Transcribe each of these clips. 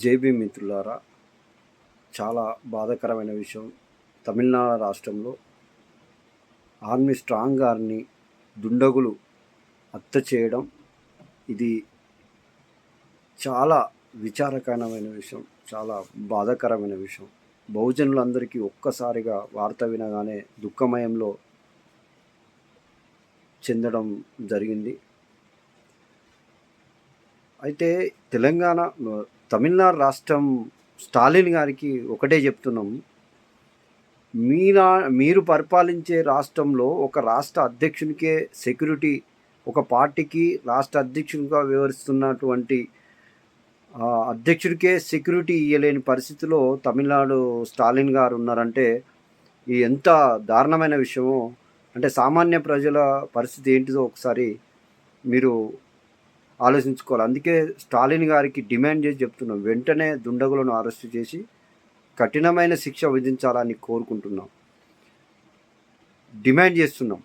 JB మిత్రులారా చాలా బాధాకరమైన విషయం. తమిళనాడు రాష్ట్రంలో ఆర్మీ స్ట్రాంగ్ గారిని దుండగులు హత్య చేయడం ఇది చాలా విచారకరమైన విషయం చాలా బాధాకరమైన విషయం. బహుజనులందరికీ ఒక్కసారిగా వార్త వినగానే దుఃఖమయంలో చెందడం జరిగింది. అయితే తెలంగాణ తమిళనాడు రాష్ట్రం స్టాలిన్ గారికి ఒకటే చెప్తున్నాం. మీనా మీరు పరిపాలించే రాష్ట్రంలో ఒక రాష్ట్ర అధ్యక్షునికే సెక్యూరిటీ ఒక పార్టీకి రాష్ట్ర అధ్యక్షునిగా వివరిస్తున్నటువంటి అధ్యక్షుడికే సెక్యూరిటీ ఇవ్వలేని పరిస్థితిలో తమిళనాడు స్టాలిన్ గారు ఉన్నారంటే ఇది ఎంత దారుణమైన విషయమో అంటే సామాన్య ప్రజల పరిస్థితి ఏంటిదో ఒకసారి మీరు ఆలోచించుకోవాలి. అందుకే స్టాలిన్ గారికి డిమాండ్ చేసి చెప్తున్నాం వెంటనే దుండగులను అరెస్ట్ చేసి కఠినమైన శిక్ష విధించాలని కోరుకుంటున్నాం. డిమాండ్ చేస్తున్నాం.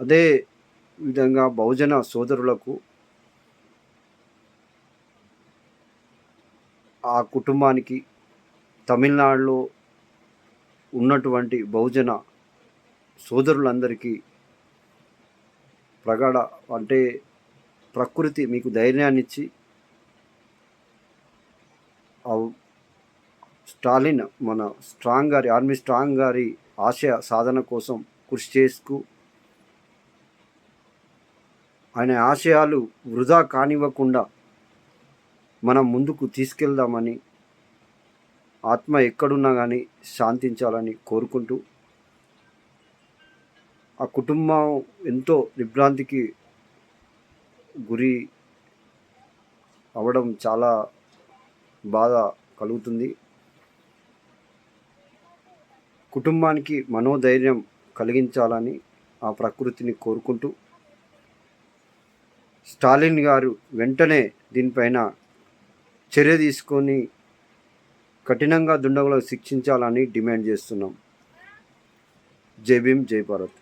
అదే విధంగా బహుజన సోదరులకు ఆ కుటుంబానికి తమిళనాడులో ఉన్నటువంటి బహుజన సోదరులందరికీ ప్రగాఢ అంటే ప్రకృతి మీకు ధైర్యాన్ని ఇచ్చి స్టాలిన్ మన స్ట్రాంగ్ గారి ఆర్మీ స్ట్రాంగ్ గారి ఆశయ సాధన కోసం కృషి చేసుకు ఆయన ఆశయాలు వృధా కానివ్వకుండా మనం ముందుకు తీసుకెళ్దామని ఆత్మ ఎక్కడున్నా కానీ శాంతించాలని కోరుకుంటూ ఆ కుటుంబం ఎంతో విభ్రాంతికి గురి అవడం చాలా బాధ కలుగుతుంది. కుటుంబానికి మనోధైర్యం కలిగించాలని ఆ ప్రకృతిని కోరుకుంటూ స్టాలిన్ గారు వెంటనే దీనిపైన చర్య తీసుకొని కఠినంగా దుండగులకు శిక్షించాలని డిమాండ్ చేస్తున్నాం. జై భీమ్ జై భారత్.